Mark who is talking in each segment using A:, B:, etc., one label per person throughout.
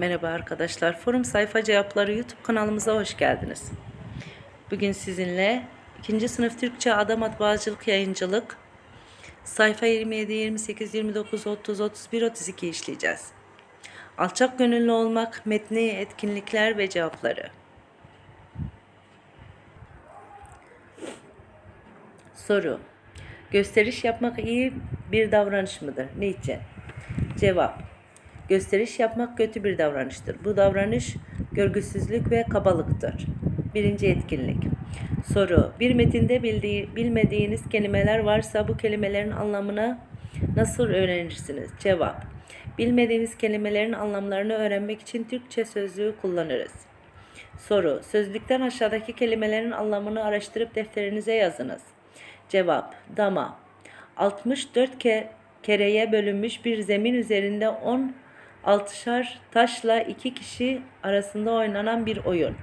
A: Merhaba arkadaşlar. Forum Sayfa Cevapları YouTube kanalımıza hoş geldiniz. Bugün sizinle 2. sınıf Türkçe Adam Matbaacılık Yayıncılık sayfa 27, 28, 29, 30, 31, 32 işleyeceğiz. Alçak gönüllü olmak, metni, etkinlikler ve cevapları. Soru. Gösteriş yapmak iyi bir davranış mıdır? Niçin? Cevap. Gösteriş yapmak kötü bir davranıştır. Bu davranış görgüsüzlük ve kabalıktır. Birinci etkinlik. Soru. Bir metinde bildiği, bilmediğiniz kelimeler varsa bu kelimelerin anlamını nasıl öğrenirsiniz? Cevap. Bilmediğimiz kelimelerin anlamlarını öğrenmek için Türkçe sözlüğü kullanırız. Soru. Sözlükten aşağıdaki kelimelerin anlamını araştırıp defterinize yazınız. Cevap. Dama. 64 ke kereye bölünmüş bir zemin üzerinde 10 altışar taşla iki kişi arasında oynanan bir oyun.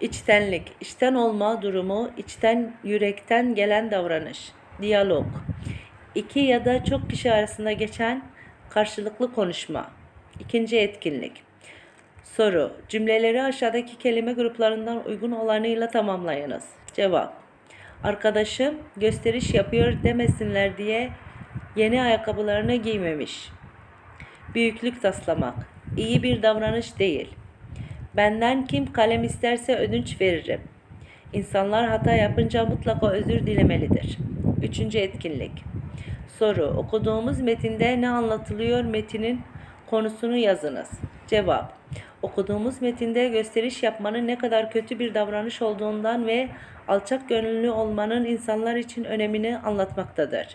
A: İçtenlik, içten olma durumu, içten yürekten gelen davranış. Diyalog. İki ya da çok kişi arasında geçen karşılıklı konuşma. İkinci etkinlik. Soru. Cümleleri aşağıdaki kelime gruplarından uygun olanıyla tamamlayınız. Cevap. Arkadaşım gösteriş yapıyor demesinler diye yeni ayakkabılarını giymemiş. Büyüklük taslamak. İyi bir davranış değil. Benden kim kalem isterse ödünç veririm. İnsanlar hata yapınca mutlaka özür dilemelidir. Üçüncü etkinlik. Soru. Okuduğumuz metinde ne anlatılıyor metinin konusunu yazınız. Cevap. Okuduğumuz metinde gösteriş yapmanın ne kadar kötü bir davranış olduğundan ve alçak gönüllü olmanın insanlar için önemini anlatmaktadır.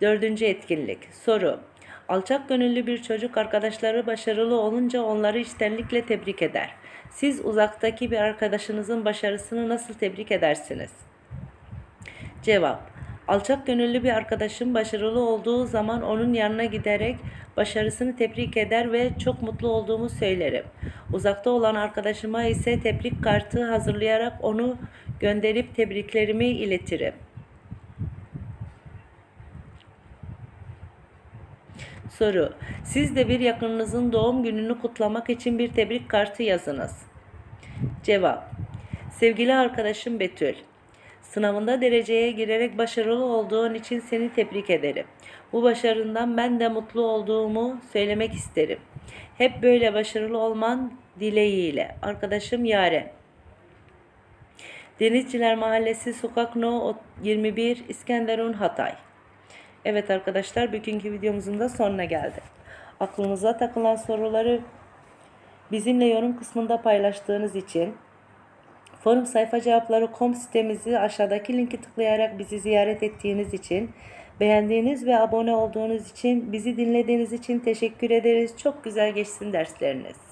A: Dördüncü etkinlik. Soru. Alçak gönüllü bir çocuk arkadaşları başarılı olunca onları içtenlikle tebrik eder. Siz uzaktaki bir arkadaşınızın başarısını nasıl tebrik edersiniz? Cevap. Alçak gönüllü bir arkadaşım başarılı olduğu zaman onun yanına giderek başarısını tebrik eder ve çok mutlu olduğumu söylerim. Uzakta olan arkadaşıma ise tebrik kartı hazırlayarak onu gönderip tebriklerimi iletirim. Soru. Siz de bir yakınınızın doğum gününü kutlamak için bir tebrik kartı yazınız. Cevap. Sevgili arkadaşım Betül. Sınavında dereceye girerek başarılı olduğun için seni tebrik ederim. Bu başarından ben de mutlu olduğumu söylemek isterim. Hep böyle başarılı olman dileğiyle. Arkadaşım Yaren. Denizciler Mahallesi Sokak No 21 İskenderun Hatay. Evet arkadaşlar bugünkü videomuzun da sonuna geldik. Aklınıza takılan soruları bizimle yorum kısmında paylaştığınız için forum sayfa cevapları.com sitemizi aşağıdaki linki tıklayarak bizi ziyaret ettiğiniz için beğendiğiniz ve abone olduğunuz için bizi dinlediğiniz için teşekkür ederiz. Çok güzel geçsin dersleriniz.